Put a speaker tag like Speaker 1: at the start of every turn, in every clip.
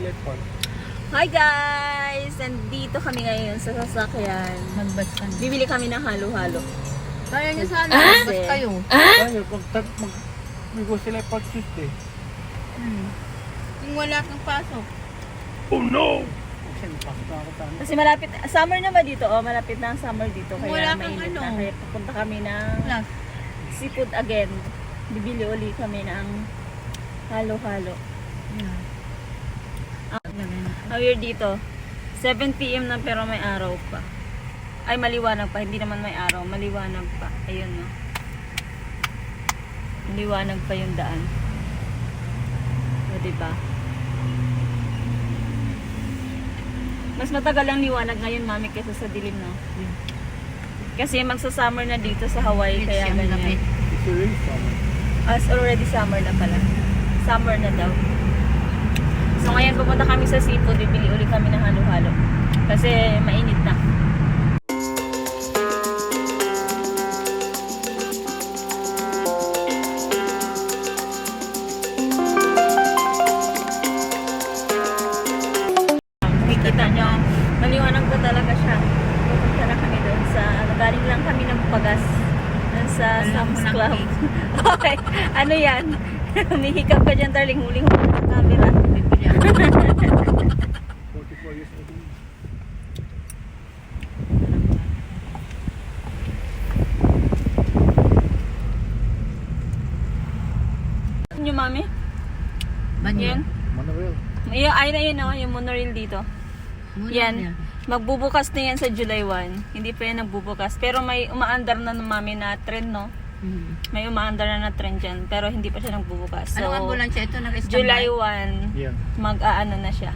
Speaker 1: Hi guys! Nandito kami ngayon sa sasakyan.
Speaker 2: Magbas ka na.
Speaker 1: Bibili kami ng halo-halo.
Speaker 2: Kaya niyo sana,
Speaker 1: Ah?
Speaker 2: magbas kayo.
Speaker 3: Tayo, pag tag mag may go Silay Park Tuesday.
Speaker 2: Hmm. Yung wala kang pasok.
Speaker 3: Oh no! Kasi napasok na ako sana.
Speaker 1: Kasi malapit, summer na ba dito? Oh, malapit na ang summer dito. Kaya
Speaker 2: Wala kang
Speaker 1: mainit
Speaker 2: ano.
Speaker 1: na. Kaya pupunta kami ng
Speaker 2: Plus.
Speaker 1: seafood again. Bibili uli kami ng halo-halo.
Speaker 2: Yeah.
Speaker 1: Year dito? 7 p.m. na pero may araw pa. Ay, maliwanag pa. Hindi naman may araw. Maliwanag pa. Ayun, no. Maliwanag pa yung daan. O, diba? Mas matagal ang liwanag ngayon, mami, kaysa sa dilim, no? Kasi magsa-summer na dito sa Hawaii,
Speaker 2: It's
Speaker 1: kaya ganyan.
Speaker 3: It's already summer.
Speaker 1: As already summer na pala. Summer na daw. So ngayon pupunta kami sa seafood, bibili uli kami ng halo-halo. Kasi mainit na. Makikita nyo, maliwanag pa talaga siya. Pupunta na kami doon sa, galing lang kami ng pagas. Sa Sam's Club. Okay, ano yan? Humihikap ka dyan, darling. Huling mo ng camera.
Speaker 3: 44 years old.
Speaker 1: Yung mami?
Speaker 2: Banyo.
Speaker 1: Yan.
Speaker 3: Manuel.
Speaker 1: Yung, ay na yun, oh, yung monorail dito.
Speaker 2: Muna
Speaker 1: Yan. Magbubukas na yan sa July 1. Hindi pa yan nagbubukas. Pero may umaandar na ng mami na trend, no?
Speaker 2: Hmm.
Speaker 1: May umaandar na na trend dyan. Pero hindi pa siya nagbubukas. So,
Speaker 2: Anong ambulansya ito? Naka-standby?
Speaker 1: July 1,
Speaker 3: Yeah.
Speaker 1: mag-aano na siya.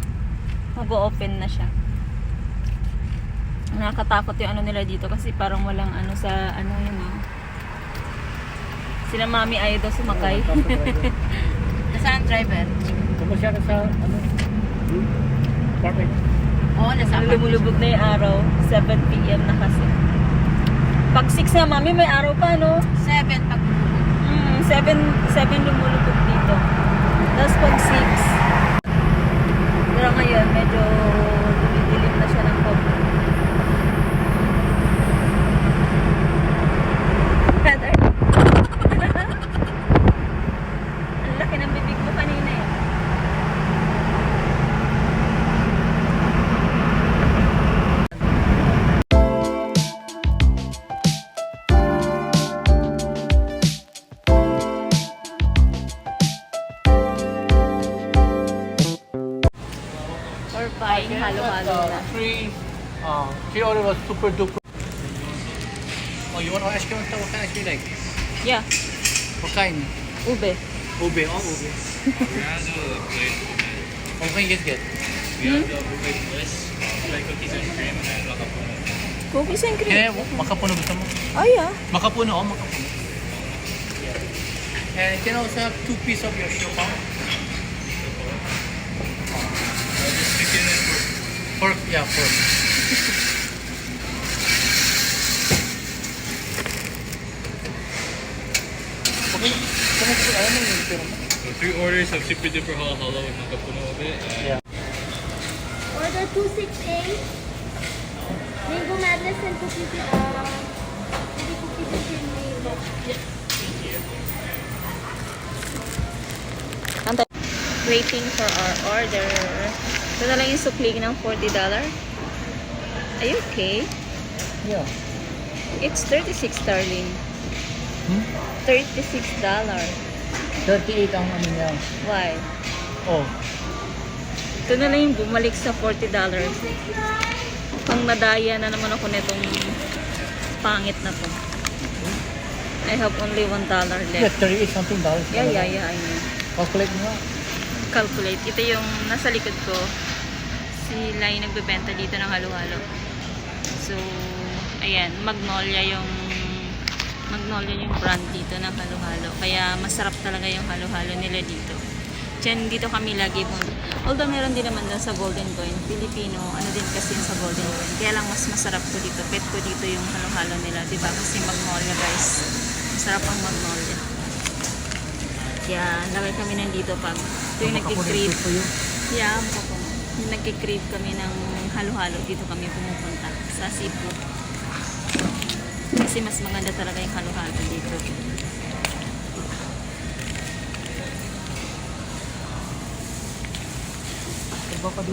Speaker 1: Mag-open na siya. Nakakatakot yung ano nila dito kasi parang walang ano sa ano yun eh. Sila mami ayaw daw sumakay.
Speaker 3: Tapos driver.
Speaker 2: Nasaan ang driver?
Speaker 3: Pumasya na sa, ano, apartment.
Speaker 2: Oo, nasa
Speaker 1: Ang lumulubog na yung araw. 7pm na kasi. Pag 6 na mami, may araw pa no?
Speaker 2: 7 pag
Speaker 1: Mm, 7, 7 lumulubog
Speaker 3: uh, three order was super duper. Oh, you want ice cream? What kind of ice cream you like?
Speaker 1: Yeah,
Speaker 3: What kind?
Speaker 1: ube.
Speaker 3: Ube, all ube. What can you get?
Speaker 1: Cookies and cream.
Speaker 3: Eh, makapuno gusto mo?
Speaker 1: Ay ah.
Speaker 3: Makapuno, oh, makapuno. And can also have two pieces of your shopang. Pork, yeah, pork.
Speaker 4: Three orders of super duper halo halo with makapuno of it. Uh,
Speaker 3: Yeah.
Speaker 5: Order 268. Mango Madness and cookies. Uh, maybe cookies and cream mango.
Speaker 1: Antay. Waiting for our order. Ito na lang yung supling ng $40. Are you okay?
Speaker 3: Yeah.
Speaker 1: It's 36 darling.
Speaker 3: Hmm?
Speaker 1: $36.
Speaker 3: 38 ang ano niya.
Speaker 1: Why?
Speaker 3: Oh.
Speaker 1: Ito na lang yung bumalik sa $40. Pang nadaya na naman ako nitong pangit na to. I have only $1
Speaker 3: Yeah,
Speaker 1: left.
Speaker 3: 38 something dollars.
Speaker 1: Yeah, yeah, yeah, I know.
Speaker 3: Calculate mo nga.
Speaker 1: calculate. Ito yung nasa likod ko. Sila yung nagbebenta dito ng halo-halo. So, ayan, Magnolia yung Magnolia yung brand dito ng halo-halo. Kaya masarap talaga yung halo-halo nila dito. Diyan dito kami lagi po. Although meron din naman doon sa Golden Coin. Filipino, ano din kasi sa Golden Coin. Kaya lang mas masarap ko dito. Pet ko dito yung halo-halo nila. Diba? Kasi Magnolia guys. Masarap ang Magnolia. Kaya lagi kami nandito pag ito yung
Speaker 3: you.
Speaker 1: Yeah, ang Yung nagkikrave kami ng halo-halo, dito kami pumupunta sa Cebu. Kasi mas maganda talaga yung halo-halo dito.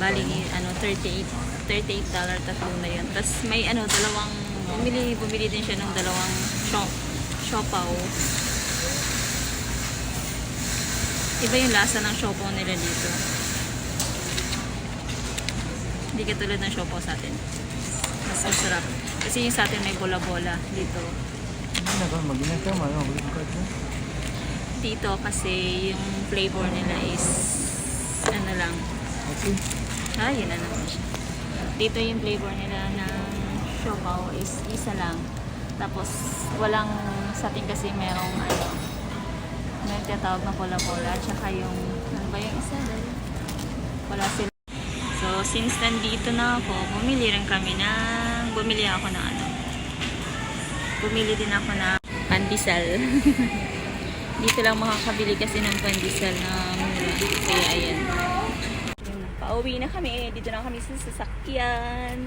Speaker 1: Bali, ano, 38 38 dollar tatlo na yun. Tapos may ano, dalawang, bumili, bumili din siya ng dalawang shop, siopaw. Iba yung lasa ng siopaw nila dito. Hindi katulad ng siopaw sa atin. Mas masarap. Kasi yung sa atin may bola-bola dito.
Speaker 3: Hindi na ba? Mag-ingat ka, ano?
Speaker 1: Dito kasi yung flavor nila is ano lang,
Speaker 3: Okay.
Speaker 1: Ah, yun na naman siya. Dito yung flavor nila ng siopaw is isa lang. Tapos, walang sa atin kasi merong ano, may tinatawag na cola-cola. Tsaka yung, ano ba yung isa? Wala sila. So, since nandito na ako, bumili rin kami ng, bumili ako ng ano, bumili din ako ng pandesal. dito lang makakabili kasi ng pandesal na mura. Kaya ayan. Pauwi na kami. Dito na kami sa sasakyan.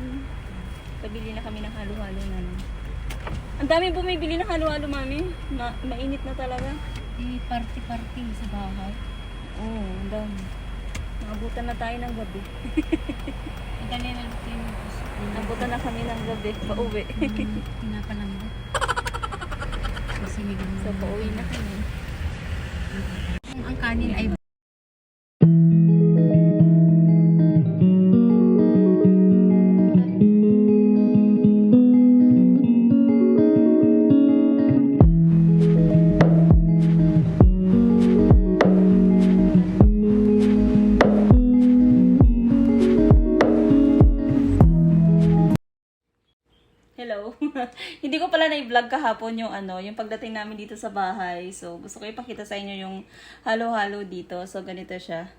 Speaker 1: Pabili na kami ng halo-halo na. Ang dami bumibili ng halo-halo, mami. Ma mainit na talaga.
Speaker 2: Di party-party sa bahay.
Speaker 1: Oo, oh, ang dami. Nakabutan na tayo ng gabi.
Speaker 2: Madali na lang yung
Speaker 1: Nabutan na kami ng gabi. Pauwi.
Speaker 2: pinapalambot. Kasi ganun.
Speaker 1: so, pauwi na kami.
Speaker 2: Ang kanin ay
Speaker 1: Hindi ko pala na-vlog kahapon yung ano, yung pagdating namin dito sa bahay. So, gusto ko ipakita sa inyo yung halo-halo dito. So, ganito siya.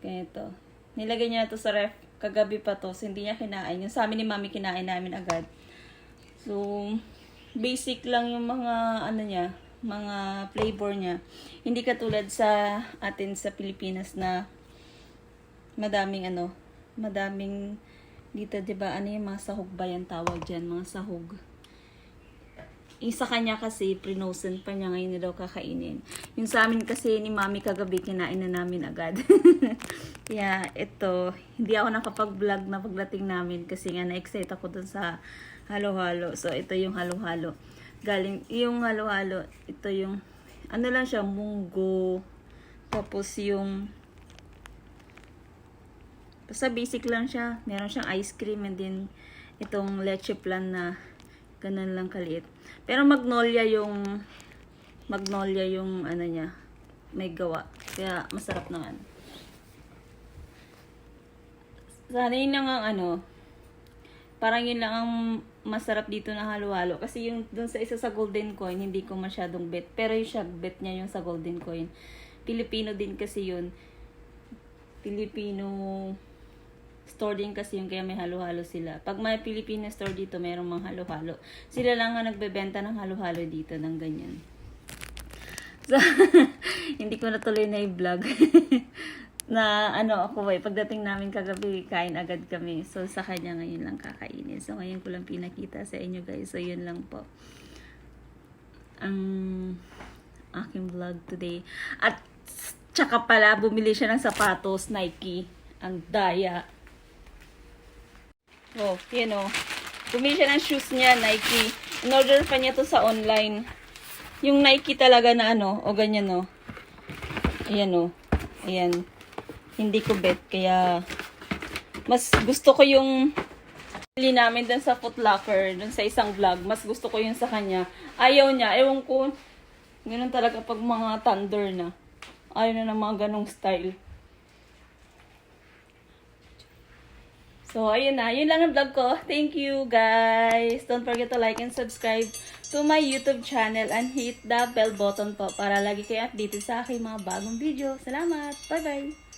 Speaker 1: Ganito. Nilagay niya to sa ref. Kagabi pa to. So, hindi niya kinain. Yung sa amin ni mami kinain namin agad. So, basic lang yung mga ano niya, mga flavor niya. Hindi katulad sa atin sa Pilipinas na madaming ano, madaming dito 'di ba ano yung mga sahog ba yan tawag diyan, mga sahog. Yung sa kanya kasi, prinosen pa niya ngayon na daw kakainin. Yung sa amin kasi ni mami kagabi, kinain na namin agad. Kaya ito, hindi ako nakapag-vlog na pagdating namin kasi nga na-excite ako dun sa halo-halo. So ito yung halo-halo. Galing, yung halo-halo, ito yung, ano lang siya, munggo. Tapos yung, Basta basic lang siya. Meron siyang ice cream and then itong leche plan na ganun lang kaliit. Pero magnolia yung magnolia yung ano niya may gawa. Kaya masarap naman. Sana yun lang ang ano parang yun lang ang masarap dito na halo-halo. Kasi yung dun sa isa sa golden coin, hindi ko masyadong bet. Pero yung siya, bet niya yung sa golden coin. Pilipino din kasi yun. Filipino store din kasi yung kaya may halo-halo sila. Pag may Filipino store dito, mayroong mga halo-halo. Sila lang ang nagbebenta ng halo-halo dito ng ganyan. So, hindi ko natuloy na i-vlog. na ano ako eh, pagdating namin kagabi, kain agad kami. So, sa kanya ngayon lang kakainin. So, ngayon ko lang pinakita sa inyo guys. So, yun lang po. Ang aking vlog today. At, tsaka pala, bumili siya ng sapatos, Nike. Ang daya. Oh, yun oh. Bumili siya ng shoes niya, Nike. In-order pa niya to sa online. Yung Nike talaga na ano, o ganyan oh. Ayan oh. Ayan. Hindi ko bet, kaya mas gusto ko yung bili namin dun sa Foot Locker, dun sa isang vlog. Mas gusto ko yung sa kanya. Ayaw niya. Ewan ko. Ganun talaga pag mga thunder na. Ayaw na ng mga ganong style. So, ayun na. Yun lang ang vlog ko. Thank you, guys. Don't forget to like and subscribe to my YouTube channel and hit the bell button po para lagi kayo updated sa aking mga bagong video. Salamat! Bye-bye!